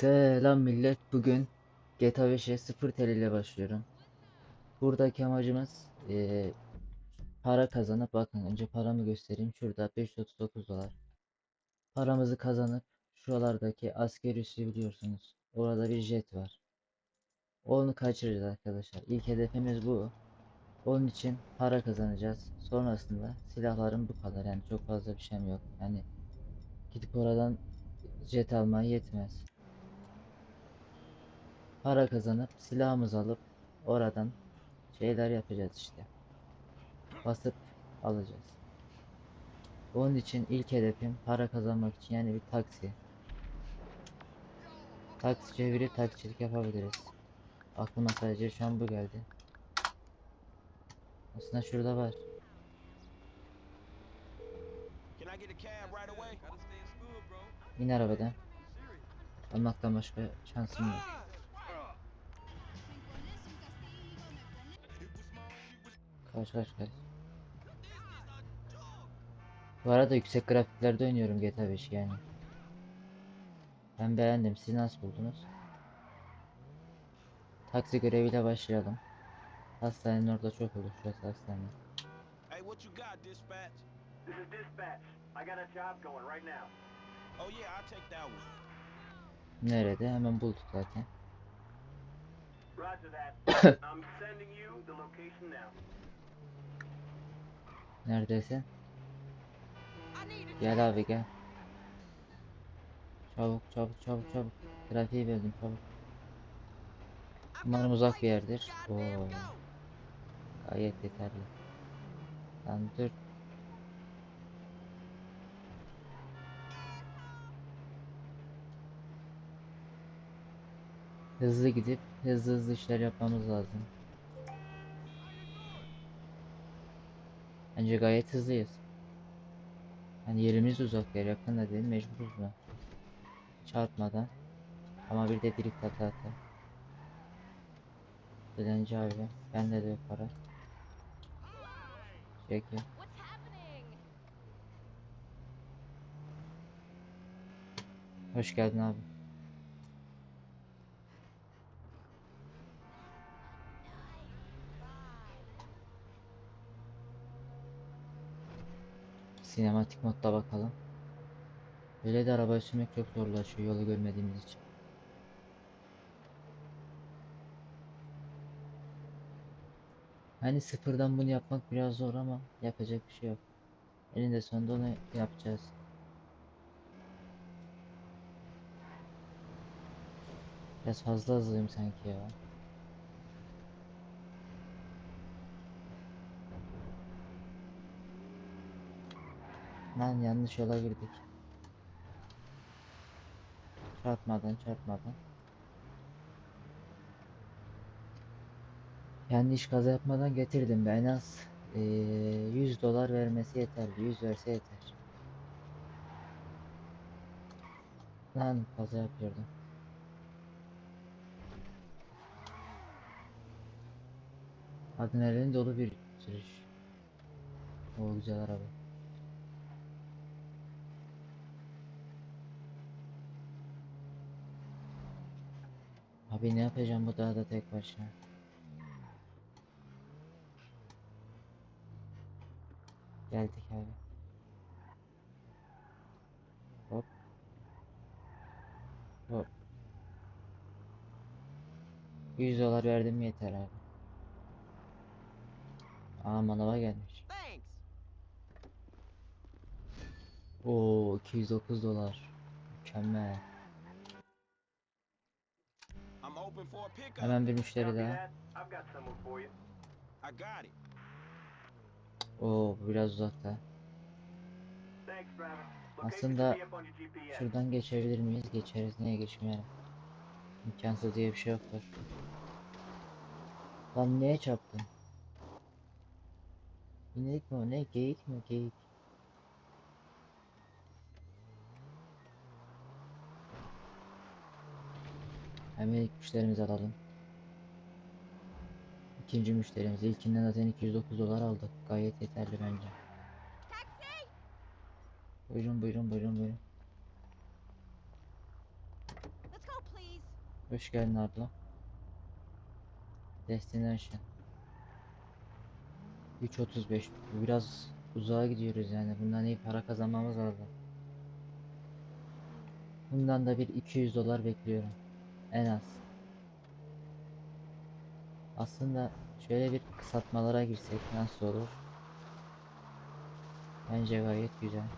Selam millet. Bugün GTA 5'e 0 TL ile başlıyorum. Buradaki amacımız eee, para kazanıp bakın önce paramı göstereyim. Şurada 539 dolar. Paramızı kazanıp şuralardaki asker üssü biliyorsunuz. Orada bir jet var. Onu kaçıracağız arkadaşlar. İlk hedefimiz bu. Onun için para kazanacağız. Sonrasında silahlarım bu kadar. Yani çok fazla bir şeyim yok. Yani gidip oradan jet almaya yetmez. Para kazanıp silahımızı alıp oradan şeyler yapacağız işte. Basıp alacağız. Onun için ilk hedefim para kazanmak için yani bir taksi. Taksi çevirip taksicilik yapabiliriz. Aklıma sadece şu an bu geldi. Aslında şurada var. İn arabadan. Almaktan başka şansım yok. Kaç kaç kaç. Bu arada yüksek grafiklerde oynuyorum GTA 5 yani. Ben beğendim. Siz nasıl buldunuz? Taksi göreviyle başlayalım. Hastanenin orada çok olur. Şurası hastane. Hey, what you got, dispatch? This is dispatch. I got a job going right now. Oh yeah, I'll take that one. Nerede? Hemen bulduk zaten. Roger that. I'm sending you the location now. Neredesin? Gel abi gel. Çabuk çabuk çabuk çabuk. Trafiği böldüm çabuk. Umarım uzak bir yerdir. Oo. Gayet yeterli. Lan dur. Hızlı gidip hızlı hızlı işler yapmamız lazım. Bence gayet hızlıyız. Yani yerimiz uzak yer yakın da değil mecburuz da. Çarpmadan. Ama bir de drift ata ata. Dilenci abi. Bende de yok para. Happening? Hoş geldin abi. Sinematik modda bakalım. Böyle de araba sürmek çok zorlaşıyor yolu görmediğimiz için. Hani sıfırdan bunu yapmak biraz zor ama yapacak bir şey yok. Eninde sonunda onu yapacağız. Biraz fazla hızlıyım sanki ya. Lan yanlış yola girdik. Çarpmadan çarpmadan. Kendi iş kaza yapmadan getirdim ben en az eee, 100 dolar vermesi yeterli. 100 verse yeter. Lan kaza yapıyordum. Adrenalin dolu bir sürüş. O güzel araba. Abi ne yapacağım bu dağda tek başına? Geldik abi. Hop. Hop. 100 dolar verdim yeter abi. Aa manava gelmiş. Oo 209 dolar. Mükemmel. I'm open for a pickup. Hemen bir müşteri daha. Oo bu biraz uzakta. Aslında şuradan geçebilir miyiz? Geçeriz. Niye geçmeyelim? İmkansız diye bir şey yoktur. Lan neye çarptın? İnek mi o? Ne? Geyik mi? Geyik. Hemen ilk müşterimizi alalım. İkinci müşterimiz. İlkinden zaten 209 dolar aldık. Gayet yeterli bence. Buyurun buyurun buyurun buyurun. Hoş geldin abla. Destination. 3.35. Biraz uzağa gidiyoruz yani. Bundan iyi para kazanmamız lazım. Bundan da bir 200 dolar bekliyorum. En az. Aslında şöyle bir kısaltmalara girsek nasıl olur? Bence gayet güzel.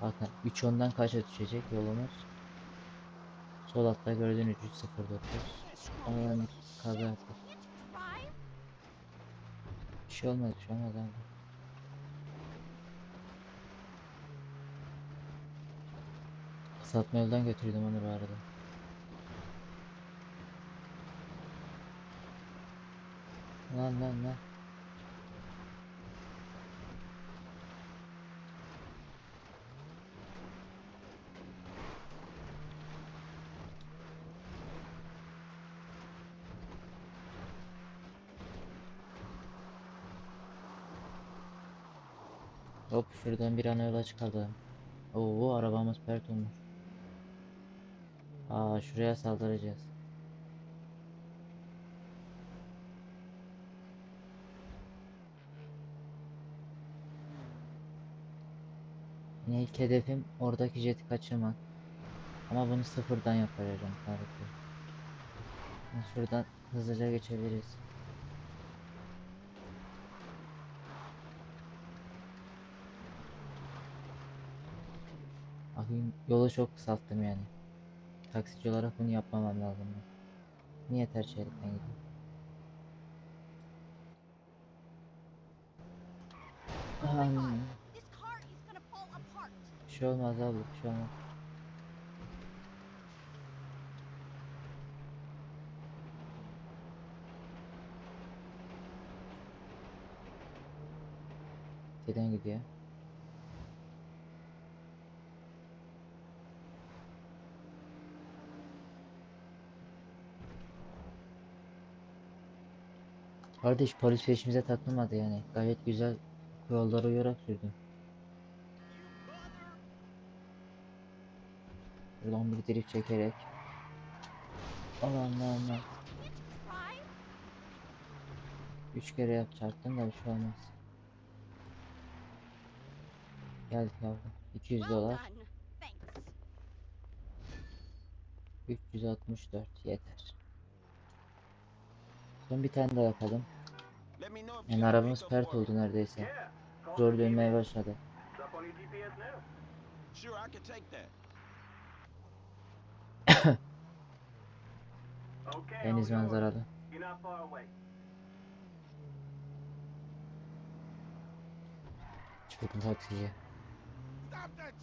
Bakın 3 ondan kaça düşecek yolumuz? Sol altta gördüğünüz 309. Ondan kaza yaptık. Bir şey olmadı, bir şey olmadı Kısaltma yoldan götürdüm onu bu arada. Lan lan lan. Hop şuradan bir an yola çıkalım. Oo arabamız pert olmuş. Aa şuraya saldıracağız. Yine ilk hedefim oradaki jeti kaçırmak. Ama bunu sıfırdan yapacağım tarihte. Şuradan hızlıca geçebiliriz. Bakayım yolu çok kısalttım yani. Taksici olarak bunu yapmamam lazım. Niye is gonna fall apart. bir şey olmaz abi, şey olmaz. Siden gidiyor. Kardeş polis peşimize takılmadı yani. Gayet güzel kurallara uyarak sürdüm. Buradan bir drift çekerek. Aman aman aman. Drive? Üç kere yap çarptım da bir şey olmaz. Gel yavrum. 200 Well dolar. done. Thanks. 364 yeter. Son bir tane daha yapalım. Yani arabamız pert oldu neredeyse. Zor dönmeye başladı. Deniz manzaralı. Çıktım taksiye.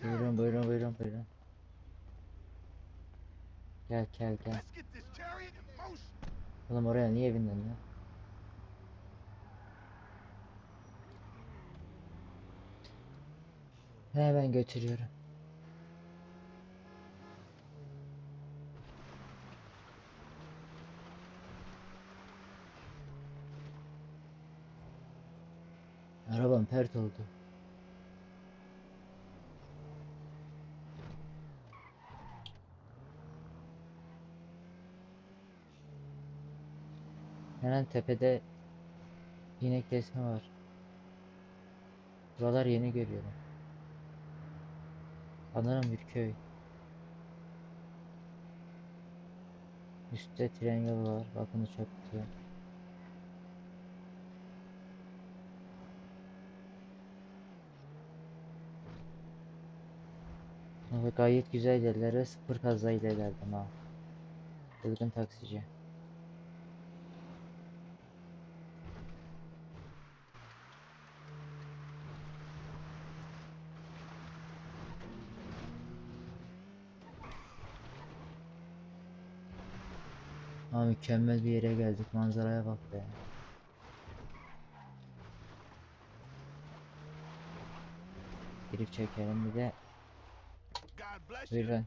Buyurun buyurun buyurun buyurun. Gel gel gel. Oğlum oraya niye bindin lan? Hemen götürüyorum. Arabam pert oldu. Hemen tepede inek kesme var. Buralar yeni görüyorum. Sanırım bir köy. Üstte tren yolu var. Bakın uçak gidiyor. Evet gayet güzel yerler ve sıfır kazayla ilerledim ha. Çılgın taksici. Ha mükemmel bir yere geldik. Manzaraya bak be. Girip çekelim bir de. Buyurun.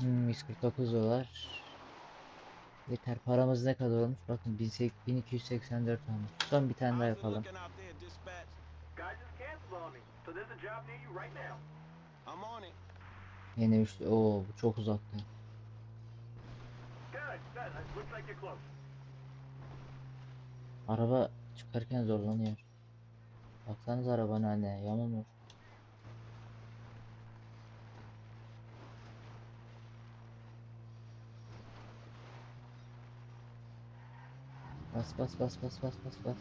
Hmm, 149 dolar. Yeter. Paramız ne kadar olmuş? Bakın 18- 1284 olmuş. Son bir tane daha yapalım. Yine üçlü. Oo bu çok uzaktı. Araba çıkarken zorlanıyor. Baksanız arabanın haline yamulmuş. Bas bas bas bas bas bas bas.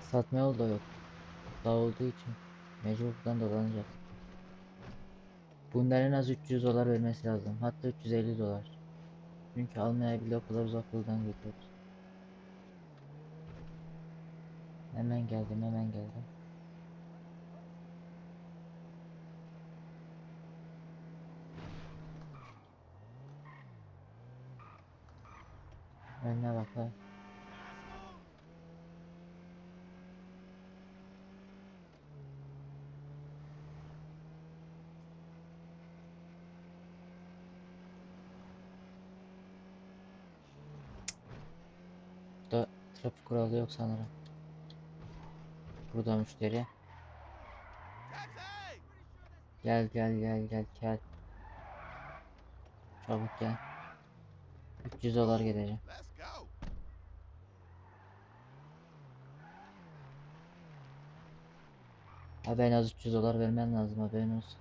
Satma yolu da yok. Dağ olduğu için mecbur buradan dolanacağız. Bunların en az 300 dolar vermesi lazım. Hatta 350 dolar. Çünkü almaya bile o kadar uzak yoldan gidiyoruz. Hemen geldim, hemen geldim. Önüne bak. Trafik kuralı yok sanırım. Burada müşteri. Gel gel gel gel gel. Çabuk gel. 300 dolar go. Abi en az 300 dolar vermen lazım haberin olsun.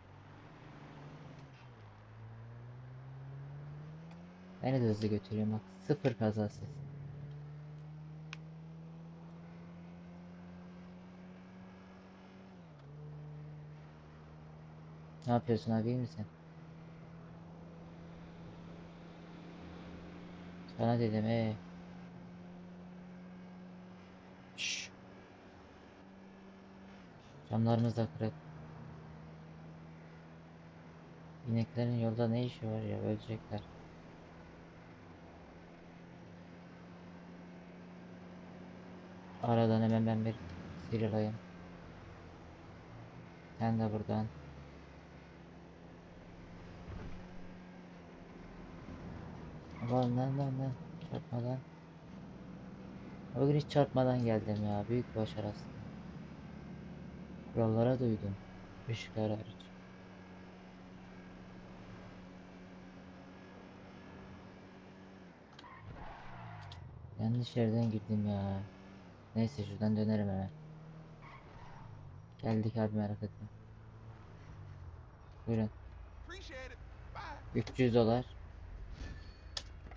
Beni de hızlı götürüyorum bak. Sıfır kazasız. Ne yapıyorsun abi iyi misin? Sana dedim ee. Şşş. Camlarımız da kırık. İneklerin yolda ne işi var ya ölecekler. Aradan hemen ben bir sıyrılayım. Sen de buradan. Lan lan lan lan çarpmadan. Bugün hiç çarpmadan geldim ya büyük başarı aslında. Kurallara duydum. Işıklar hariç. Yanlış yerden girdim ya. Neyse şuradan dönerim hemen. Geldik abi merak etme. Buyurun. Appreciate it. Bye. 300 dolar.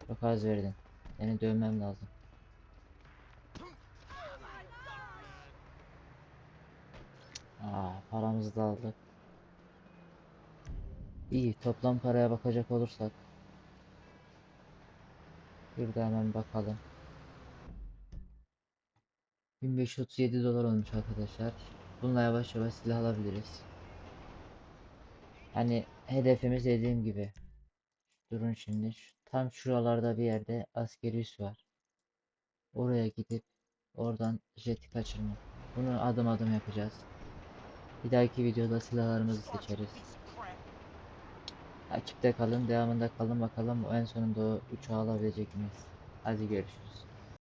Çok az verdin. Seni dövmem lazım. Aa, paramızı da aldık. İyi, toplam paraya bakacak olursak. Bir de hemen bakalım. 1537 dolar olmuş arkadaşlar. Bununla yavaş yavaş silah alabiliriz. Hani hedefimiz dediğim gibi. Durun şimdi. Şu- Tam şuralarda bir yerde askeri üs var. Oraya gidip oradan jeti kaçırmak. Bunu adım adım yapacağız. Bir dahaki videoda silahlarımızı seçeriz. Takipte kalın, devamında kalın bakalım en sonunda o uçağı alabilecek miyiz? Hadi görüşürüz.